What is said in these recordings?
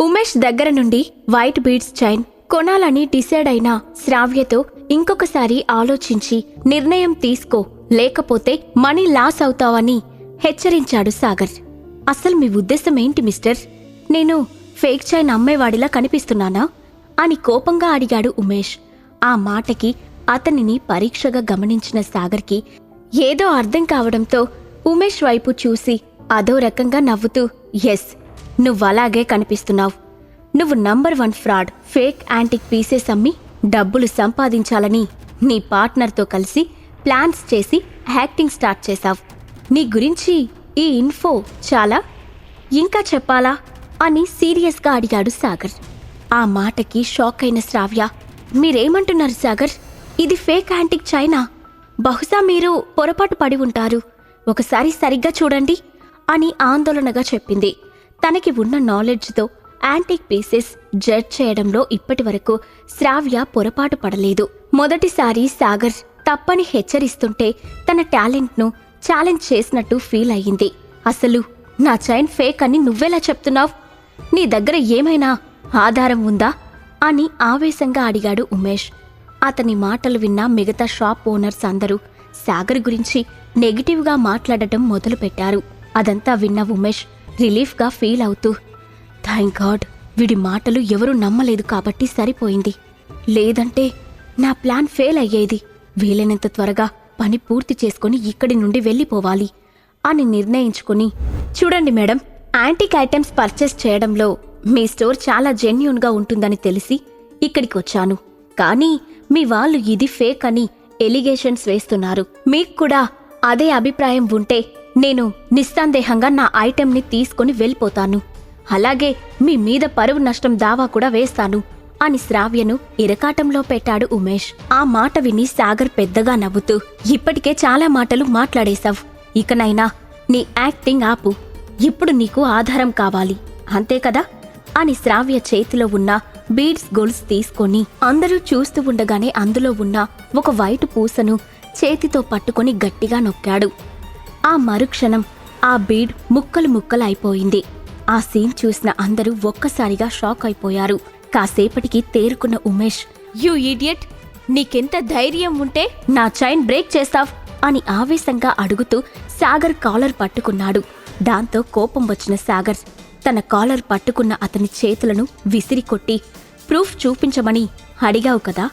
ఉమేష్ దగ్గర నుండి white beads chain కొనాలని డిసైడ్ అయిన శ్రావ్యతో ఇంకొకసారి ఆలోచించి నిర్ణయం తీసుకో లేకపోతే మనీ లాస్ అవుతావని హెచ్చరించాడు సాగర్. అసలు మీ ఉద్దేశం ఏంటి మిస్టర్? నేను ఫేక్ చైన్ అమ్మేవాడిలా కనిపిస్తున్నానా? అని కోపంగా అడిగాడు ఉమేష్. ఆ మాటకి అతనిని పరీక్షగా గమనించిన సాగర్కి ఏదో అర్థం కావడంతో ఉమేష్ వైపు చూసి అదో రకంగా నవ్వుతూ ఎస్ నువ్వలాగే కనిపిస్తున్నావు. నువ్వు number one fraud fake antique pieces అమ్మి డబ్బులు సంపాదించాలని నీ పార్ట్నర్తో కలిసి ప్లాన్స్ చేసి యాక్టింగ్ స్టార్ట్ చేశావు. నీ గురించి ఈ ఇన్ఫో చాలా ఇంకా చెప్పాలా అని సీరియస్గా అడిగాడు సాగర్. ఆ మాటకి షాక్ అయిన శ్రావ్య మీరేమంటున్నారు సాగర్? ఇది ఫేక్ యాంటిక్ చైనా? బహుశా మీరు పొరపాటు పడి ఉంటారు. ఒకసారి సరిగ్గా చూడండి అని ఆందోళనగా చెప్పింది. తనకి ఉన్న నాలెడ్జ్తో యాంటిక్ పీసెస్ జడ్జ్ చేయడంలో ఇప్పటివరకు శ్రావ్య పొరపాటు పడలేదు. మొదటిసారి సాగర్ తప్పని హెచ్చరిస్తుంటే తన టాలెంట్ను ఛాలెంజ్ చేసినట్టు ఫీల్ అయ్యింది. అసలు నా చైన్ ఫేక్ అని నువ్వెలా చెప్తున్నావు? నీ దగ్గర ఏమైనా ఆధారం ఉందా? అని ఆవేశంగా అడిగాడు ఉమేష్. అతని మాటలు విన్న మిగతా షాప్ ఓనర్స్ అందరూ సాగర్ గురించి నెగిటివ్గా మాట్లాడటం మొదలుపెట్టారు. అదంతా విన్న ఉమేష్ రిలీఫ్గా ఫీల్ అవుతూ థ్యాంక్ గాడ్ వీడి మాటలు ఎవరూ నమ్మలేదు కాబట్టి సరిపోయింది. లేదంటే నా ప్లాన్ ఫెయిల్ అయ్యేది. వీలైనంత త్వరగా పని పూర్తి చేసుకుని ఇక్కడి నుండి వెళ్ళిపోవాలి అని నిర్ణయించుకుని చూడండి మేడం యాంటిక్ ఐటమ్స్ పర్చేస్ చేయడంలో మీ స్టోర్ చాలా జెన్యున్గా ఉంటుందని తెలిసి ఇక్కడికి వచ్చాను కానీ మీ వాళ్ళు ఇది ఫేక్ అని ఎలిగేషన్స్ వేస్తున్నారు. మీకు కూడా అదే అభిప్రాయం ఉంటే నేను నిస్సందేహంగా నా ఐటెంని తీసుకుని వెళ్ళిపోతాను. అలాగే మీ మీద పరువు నష్టం దావా కూడా వేస్తాను అని శ్రావ్యను ఇరకాటంలో పెట్టాడు ఉమేష్. ఆ మాట విని సాగర్ పెద్దగా నవ్వుతూ ఇప్పటికే చాలా మాటలు మాట్లాడేశావు. ఇకనైనా నీ యాక్టింగ్ ఆపు. ఇప్పుడు నీకు ఆధారం కావాలి. అంతే కదా? అని శ్రావ్య చేతిలో ఉన్న బీడ్స్ గోల్స్ తీసుకొని అందరూ చూస్తూ ఉండగానే అందులో ఉన్న ఒక వైట్ పూసను చేతితో పట్టుకొని గట్టిగా నొక్కాడు. ఆ మరుక్షణం ఆ బీడ్ ముక్కలు ముక్కలు అయిపోయింది ఆ సీన్ చూసిన అందరూ ఒక్కసారిగా షాక్ అయిపోయారు. కాసేపటికి తేరుకున్న ఉమేష్ యూ ఈడియట్ నీకెంత ధైర్యం ఉంటే నా చైన్ బ్రేక్ చేస్తావ్! అని ఆవేశంగా అడుగుతూ సాగర్ కాలర్ పట్టుకున్నాడు. దాంతో కోపం వచ్చిన సాగర్ తన కాలర్ పట్టుకున్న అతని చేతులను విసిరికొట్టి ప్రూఫ్ చూపించమని అడిగావు కదా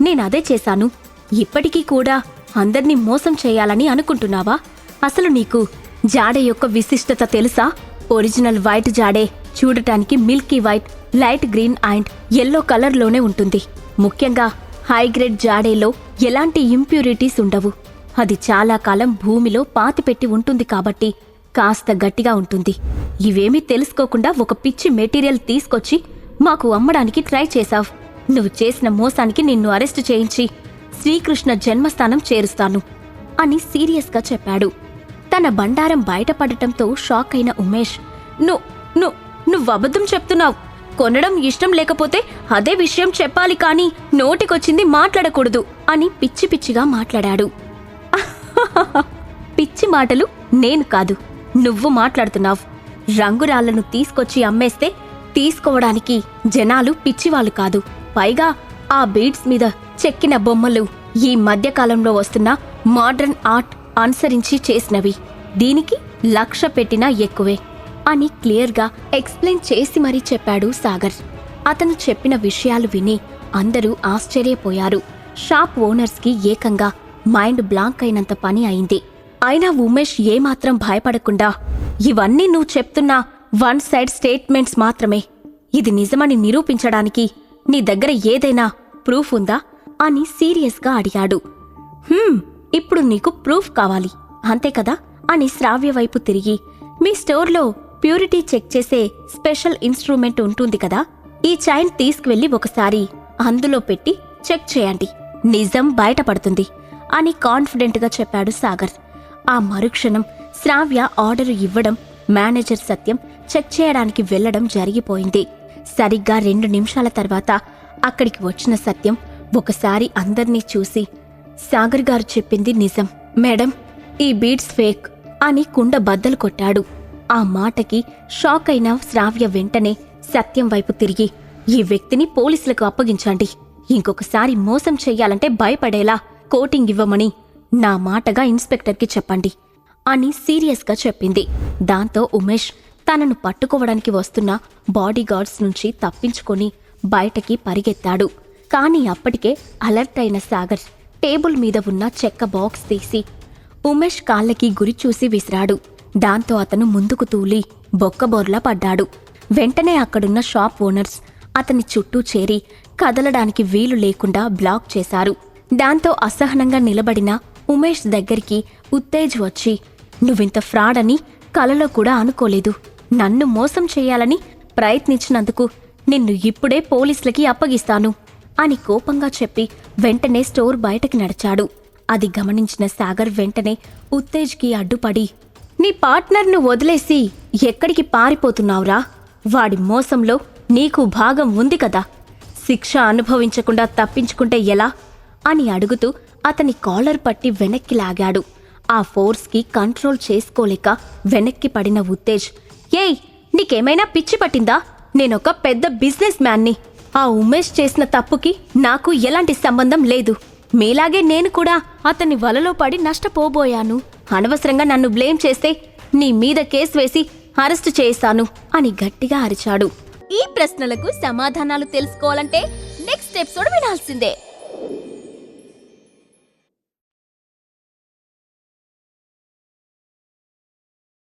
నేనదే చేశాను. ఇప్పటికీ కూడా అందర్నీ మోసం చేయాలని అనుకుంటున్నావా? అసలు నీకు జాడే యొక్క విశిష్టత తెలుసా? ఒరిజినల్ వైట్ జాడే చూడటానికి milky white light green and yellow కలర్లోనే ఉంటుంది. ముఖ్యంగా హైగ్రేడ్ జాడేలో ఎలాంటి ఇంప్యూరిటీస్ ఉండవు. అది చాలా కాలం భూమిలో పాతిపెట్టి ఉంటుంది కాబట్టి కాస్త గట్టిగా ఉంటుంది. ఇవేమీ తెలుసుకోకుండా ఒక పిచ్చి మెటీరియల్ తీసుకొచ్చి మాకు అమ్మడానికి ట్రై చేశావు. నువ్వు చేసిన మోసానికి నిన్ను అరెస్టు చేయించి శ్రీకృష్ణ జన్మస్థానం చేరుస్తాను అని సీరియస్గా చెప్పాడు. తన బండారం బయటపడటంతో షాక్ అయిన ఉమేష్ను ను నువ్వు అబద్ధం చెప్తున్నావు. కొనడం ఇష్టం లేకపోతే అదే విషయం చెప్పాలి కానీ నోటికొచ్చింది మాట్లాడకూడదు అని పిచ్చి పిచ్చిగా మాట్లాడాడు. పిచ్చి మాటలు నేను కాదు నువ్వు మాట్లాడుతున్నావు. రంగురాళ్ళను తీసుకొచ్చి అమ్మేస్తే తీసుకోవడానికి జనాలు పిచ్చివాళ్ళు కాదు. పైగా ఆ బీడ్స్ మీద చెక్కిన బొమ్మలు ఈ మధ్యకాలంలో వస్తున్న మోడర్న్ ఆర్ట్ అనుసరించి చేసినవి. దీనికి లక్ష పెట్టినా ఎక్కువే అని క్లియర్గా ఎక్స్ప్లెయిన్ చేసి మరీ చెప్పాడు సాగర్. అతను చెప్పిన విషయాలు విని అందరూ ఆశ్చర్యపోయారు. షాప్ ఓనర్స్కి ఏకంగా మైండ్ బ్లాంక్ అయినంత పని అయింది. అయినా ఉమేష్ ఏమాత్రం భయపడకుండా ఇవన్నీ నువ్వు చెప్తున్న వన్ సైడ్ స్టేట్మెంట్స్ మాత్రమే. ఇది నిజమని నిరూపించడానికి నీ దగ్గర ఏదైనా ప్రూఫ్ ఉందా? అని సీరియస్గా అడిగాడు. హ్మ్ ఇప్పుడు నీకు ప్రూఫ్ కావాలి. అంతే కదా? అని శ్రావ్య వైపు తిరిగి మీ స్టోర్లో ప్యూరిటీ చెక్ చేసే స్పెషల్ ఇన్స్ట్రుమెంట్ ఉంటుంది కదా? ఈ చైన్ తీసుకువెళ్ళి ఒకసారి అందులో పెట్టి చెక్ చేయండి. నిజం బయటపడుతుంది అని కాన్ఫిడెంట్గా చెప్పాడు సాగర్. ఆ మరుక్షణం శ్రావ్య ఆర్డర్ ఇవ్వడం మేనేజర్ సత్యం చెక్ చేయడానికి వెళ్ళడం జరిగిపోయింది. సరిగ్గా రెండు నిమిషాల తర్వాత అక్కడికి వచ్చిన సత్యం ఒకసారి అందర్నీ చూసి సాగర్ గారు చెప్పింది నిజం. మేడం ఈ బీడ్స్ ఫేక్ అని కుండ బద్దలు కొట్టాడు. ఆ మాటకి షాక్ అయిన శ్రావ్య వెంటనే సత్యం వైపు తిరిగి ఈ వ్యక్తిని పోలీసులకు అప్పగించండి. ఇంకొకసారి మోసం చెయ్యాలంటే భయపడేలా కోటింగ్ ఇవ్వమని నా మాటగా ఇన్స్పెక్టర్కి చెప్పండి అని సీరియస్గా చెప్పింది. దాంతో ఉమేష్ తనను పట్టుకోవడానికి వస్తున్న బాడీగార్డ్స్ నుంచి తప్పించుకొని బయటకి పరిగెత్తాడు. కానీ అప్పటికే అలర్ట్ అయిన సాగర్ టేబుల్ మీద ఉన్న చెక్క బాక్స్ తీసి ఉమేష్ కాళ్ళకి గురి చూసి విసిరాడు. దాంతో అతను ముందుకు తూలి బొక్కబోర్లా పడ్డాడు. వెంటనే అక్కడున్న షాప్ ఓనర్స్ అతని చుట్టూ చేరి కదలడానికి వీలు లేకుండా బ్లాక్ చేశారు. దాంతో అసహనంగా నిలబడిన ఉమేష్ దగ్గరికి ఉత్తేజ్ వచ్చి నువ్వింత ఫ్రాడ్ అని కలలో కూడా అనుకోలేదు. నన్ను మోసం చేయాలని ప్రయత్నించినందుకు నిన్ను ఇప్పుడే పోలీసులకి అప్పగిస్తాను. అని కోపంగా చెప్పి వెంటనే స్టోర్ బయటకి నడిచాడు. అది గమనించిన సాగర్ వెంటనే ఉత్తేజ్కి అడ్డుపడి నీ పార్ట్నర్ను వదిలేసి ఎక్కడికి పారిపోతున్నావురా? వాడి మోసంలో నీకు భాగం ఉంది కదా. శిక్ష అనుభవించకుండా తప్పించుకుంటే ఎలా? అని అడుగుతూ అతని కాలర్ పట్టి వెనక్కి లాగాడు. ఆ ఫోర్స్కి కంట్రోల్ చేసుకోలేక వెనక్కి పడిన ఉత్తేజ్ ఏయ్ నీకేమైనా పిచ్చి పట్టిందా? నేనొక పెద్ద బిజినెస్ మ్యాన్ని. ఆ ఉమేష్ చేసిన తప్పుకి నాకు ఎలాంటి సంబంధం లేదు. మీలాగే నేను కూడా అతన్ని వలలో పడి నష్టపోబోయాను. అనవసరంగా నన్ను బ్లేమ్ చేస్తే నీ మీద కేసు వేసి అరెస్టు చేస్తాను అని గట్టిగా అరిచాడు. ఈ ప్రశ్నలకు సమాధానాలు తెలుసుకోవాలంటే నెక్స్ట్ ఎపిసోడ్ వినాల్సిందే.